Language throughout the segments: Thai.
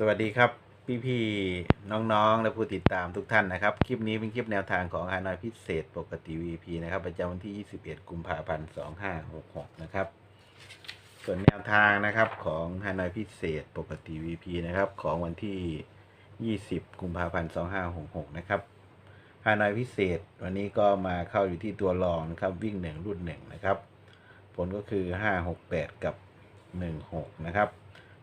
สวัสดีครับพี่ๆน้องๆ และผู้ติดตามทุกท่านนะครับ คลิปนี้เป็นคลิปแนวทางของฮานอยพิเศษปกติ VP นะครับ ประจำวันที่ 21 กุมภาพันธ์ 2566 นะครับ ส่วนแนวทางนะครับของฮานอยพิเศษปกติ VP นะครับของวันที่ 20 กุมภาพันธ์ 2566 นะครับฮานอยพิเศษวันนี้ก็มาเข้าอยู่ที่ตัวรองนะครับวิ่ง 1 รุ่น1นะครับ ผลก็คือ 568 กับ 16 นะครับ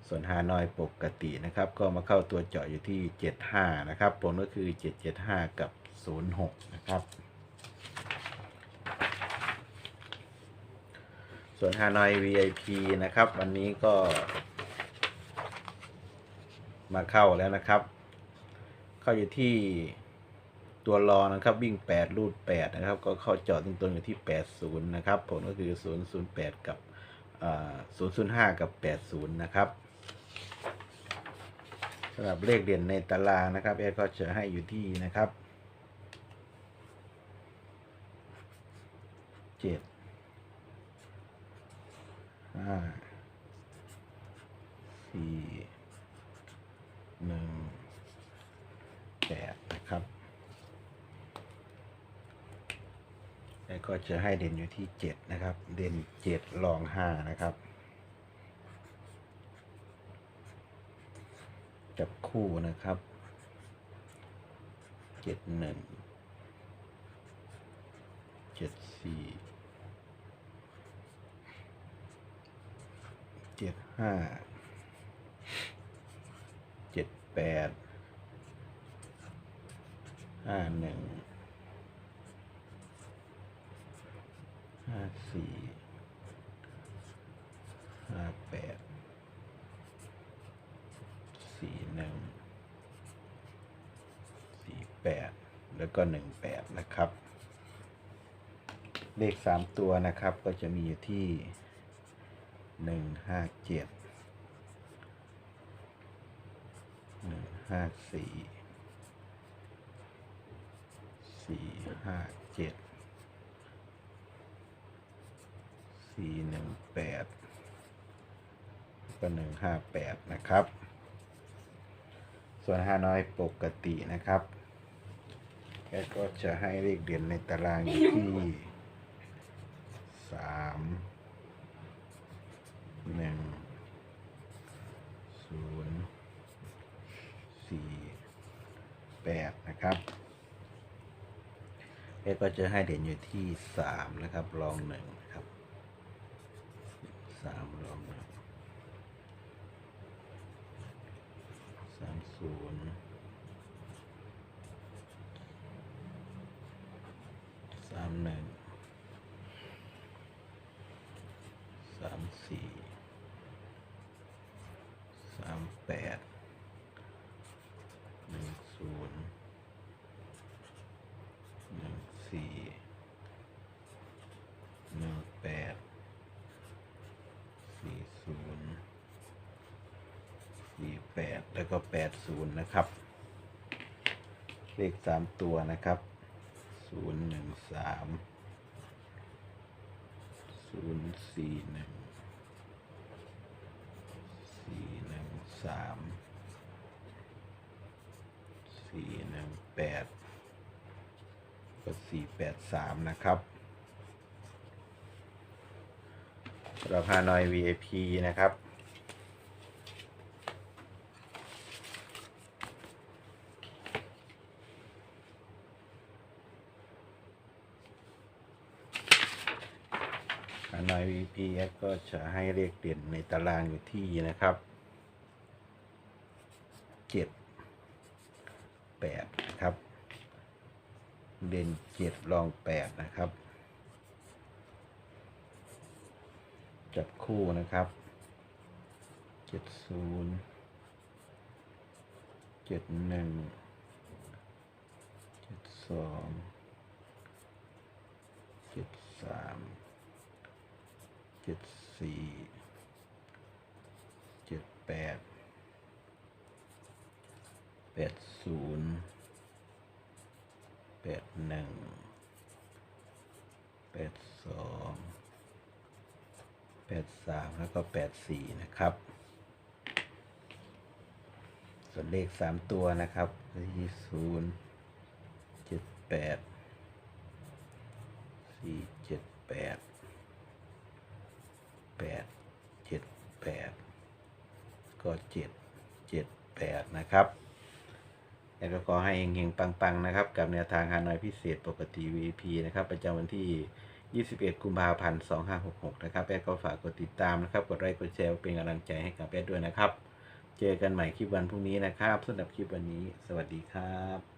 ส่วนฮานอยปกตินะครับ ก็มาเข้าตัวเจาะอยู่ที่ 75 นะครับ ผลก็คือ 775 กับ 06 นะครับ ส่วนฮานอย VIP นะครับ วันนี้ก็ มาเข้าแล้วนะครับ เข้าอยู่ที่ตัวรอนะครับวิ่ง 8 รูด 8 นะครับ ก็เข้าเจาะตรงๆอยู่ที่ 80 นะครับ ผลก็คือ 008 กับอ่า005 กับ 80 นะครับ สำหรับเลขเด่นในตารางนะครับแอดก็จะให้อยู่ที่นะครับเจ็ดห้าสี่หนึ่งแปดนะครับแอดก็จะให้เด่นอยู่ที่เจ็ดนะครับ เด่นเจ็ดรองห้านะครับ จับคู่นะครับเจ็ดหนึ่งเจ็ดสี่เจ็ดห้าเจ็ดแปดห้าหนึ่งห้าสี่ห้าแปด 8 แล้วก็ 18 นะครับ เลข 3 ตัวนะครับก็จะมีอยู่ที่ 157 154 457 418ก็158 นะครับ ส่วนห้าน้อยปกตินะครับ แกก็จะให้เลขเด่นในตารางอยู่ที่สามหนึ่งศูนย์สี่แปดนะครับแกก็จะให้เด่นอยู่ที่สามนะครับรองหนึ่งนะครับสามรองหนึ่งสามศูนย์สามหนึ่งสามสี่สามแปดหนึ่งศูนย์หนึ่งสี่หนึ่งแปดสี่ศูนย์สี่แปดแล้วก็แปดศูนย์นะครับ เลขสามตัวนะครับ ศูนย์หนึ่งสามศูนย์สี่หนึ่งสี่หนึ่งสามสี่หนึ่งแปดก็สี่แปดสามนะครับสำหรับฮานอย VIP นะครับ นอย VPS ก็จะให้เลขเด่นในตารางอยู่ที่นะครับเจ็ดแปดนะครับ เด่นเจ็ดรองแปดนะครับ จับคู่นะครับเจ็ดศูนย์เจ็ดหนึ่งเจ็ดสองเจ็ดสาม เจ็ดสี่เจ็ดแปดแปดศูนย์แปดหนึ่งแปดสองแปดสามแล้วก็แปดสี่นะครับ ส่วนเลขสามตัวนะครับสี่ศูนย์เจ็ดแปดสี่เจ็ดแปดแปดเจ็ดแปดก็เจ็ดเจ็ดแปด นะครับแล้วก็ขอให้เฮงๆปังๆนะครับ กับแนวทางฮานอยพิเศษปกติ VP นะครับประจำวันที่ 21 กุมภาพันธ์ 2566 นะครับแอดก็ฝากกดติดตามนะครับ กดไลค์กดแชร์เป็นกำลังใจให้กับแอดด้วยนะครับ เจอกันใหม่คลิปวันพรุ่งนี้นะครับสำหรับคลิปวันนี้ สวัสดีครับ